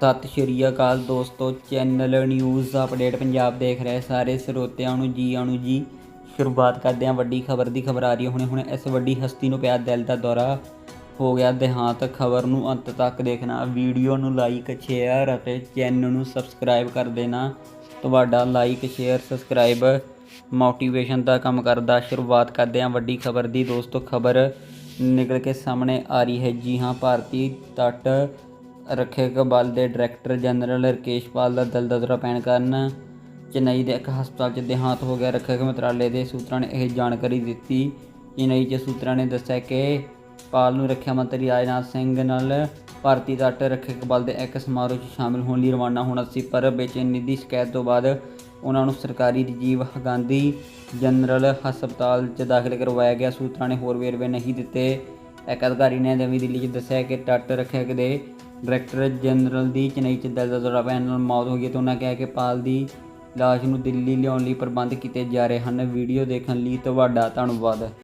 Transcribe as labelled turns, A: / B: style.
A: ਸਤਿ ਸ਼੍ਰੀ ਅਕਾਲ ਦੋਸਤੋ, channel news update Punjab ਦੇਖ ਰਹੇ ਸਾਰੇ ਸਰੋਤਿਆਂ ਨੂੰ ਜੀ ਆਣੂ ਜੀ। ਸ਼ੁਰੂਆਤ ਕਰਦੇ ਹਾਂ ਵੱਡੀ ਖਬਰ ਦੀ, ਖਬਰ ਆ ਰਹੀ ਹੈ ਹੁਣੇ ਹੁਣੇ। ਇਸ ਵੱਡੀ ਹਸਤੀ ਨੂੰ ਪਿਆ ਦਿਲ ਦਾ ਦੌਰਾ ਹੋ ਗਿਆ ਦੇਹਾਂਤ। ਖਬਰ ਨੂੰ ਅੰਤ ਤੱਕ ਦੇਖਣਾ, ਵੀਡੀਓ ਨੂੰ ਲਾਈਕ ਸ਼ੇਅਰ ਅਤੇ ਚੈਨਲ ਨੂੰ ਸਬਸਕ੍ਰਾਈਬ ਕਰ ਦੇਣਾ। ਤੁਹਾਡਾ ਲਾਈਕ ਸ਼ੇਅਰ ਸਬਸਕ੍ਰਾਈਬ ਮੋਟੀਵੇਸ਼ਨ ਦਾ ਕੰਮ ਕਰਦਾ। ਸ਼ੁਰੂਆਤ ਕਰਦੇ ਹਾਂ ਵੱਡੀ ਖਬਰ ਦੀ ਦੋਸਤੋ, ਖਬਰ ਨਿਕਲ ਕੇ ਸਾਹਮਣੇ ਆ ਰਹੀ ਹੈ। ਜੀ ਹਾਂ, ਭਾਰਤੀ ਤੱਟ ਰੱਖਿਅਕ ਬਲ ਦੇ ਡਾਇਰੈਕਟਰ ਜਨਰਲ ਰਕੇਸ਼ ਪਾਲ ਦਾ ਦਿਲ ਦਾ ਦੌਰਾ ਪੈਣ ਕਾਰਨ ਚੇਨਈ ਦੇ ਇੱਕ ਹਸਪਤਾਲ 'ਚ ਦੇਹਾਂਤ ਹੋ ਗਿਆ। ਰੱਖਿਅਕ ਮੰਤਰਾਲੇ ਦੇ ਸੂਤਰਾਂ ਨੇ ਇਹ ਜਾਣਕਾਰੀ ਦਿੱਤੀ। ਚੇਨਈ 'ਚ ਸੂਤਰਾਂ ਨੇ ਦੱਸਿਆ ਕਿ ਪਾਲ ਨੂੰ ਰੱਖਿਆ ਮੰਤਰੀ ਰਾਜਨਾਥ ਸਿੰਘ ਨਾਲ ਭਾਰਤੀ ਤੱਟ ਰੱਖਿਅਕ ਬਲ ਦੇ ਇੱਕ ਸਮਾਰੋਹ 'ਚ ਸ਼ਾਮਿਲ ਹੋਣ ਲਈ ਰਵਾਨਾ ਹੋਣਾ ਸੀ, ਪਰ ਬੇਚੈਨੀ ਦੀ ਸ਼ਿਕਾਇਤ ਤੋਂ ਬਾਅਦ ਉਹਨਾਂ ਨੂੰ ਸਰਕਾਰੀ ਰਾਜੀਵ ਗਾਂਧੀ ਜਨਰਲ ਹਸਪਤਾਲ 'ਚ ਦਾਖਲ ਕਰਵਾਇਆ ਗਿਆ। ਸੂਤਰਾਂ ਨੇ ਹੋਰ ਵੇਰਵੇ ਨਹੀਂ ਦਿੱਤੇ। ਇੱਕ ਅਧਿਕਾਰੀ ਨੇ ਨਵੀਂ ਦਿੱਲੀ 'ਚ ਦੱਸਿਆ ਕਿ ਤੱਟ ਰੱਖਿਅਕ ਦੇ ਡਾਇਰੈਕਟਰ ਜਨਰਲ ਦੀ ਚੇਨਈ 'ਚ ਦਿਲ ਦਾ ਦੌਰਾ ਪੈਣ ਨਾਲ ਮੌਤ ਹੋ ਗਈ ਤੇ ਉਹਨਾਂ ਕਿਹਾ ਕਿ ਪਾਲ ਦੀ ਲਾਸ਼ ਨੂੰ ਦਿੱਲੀ ਲਿਆਉਣ ਲਈ ਪ੍ਰਬੰਧ ਕੀਤੇ ਜਾ ਰਹੇ ਹਨ। ਵੀਡੀਓ ਦੇਖਣ ਲਈ ਤੁਹਾਡਾ ਧੰਨਵਾਦ।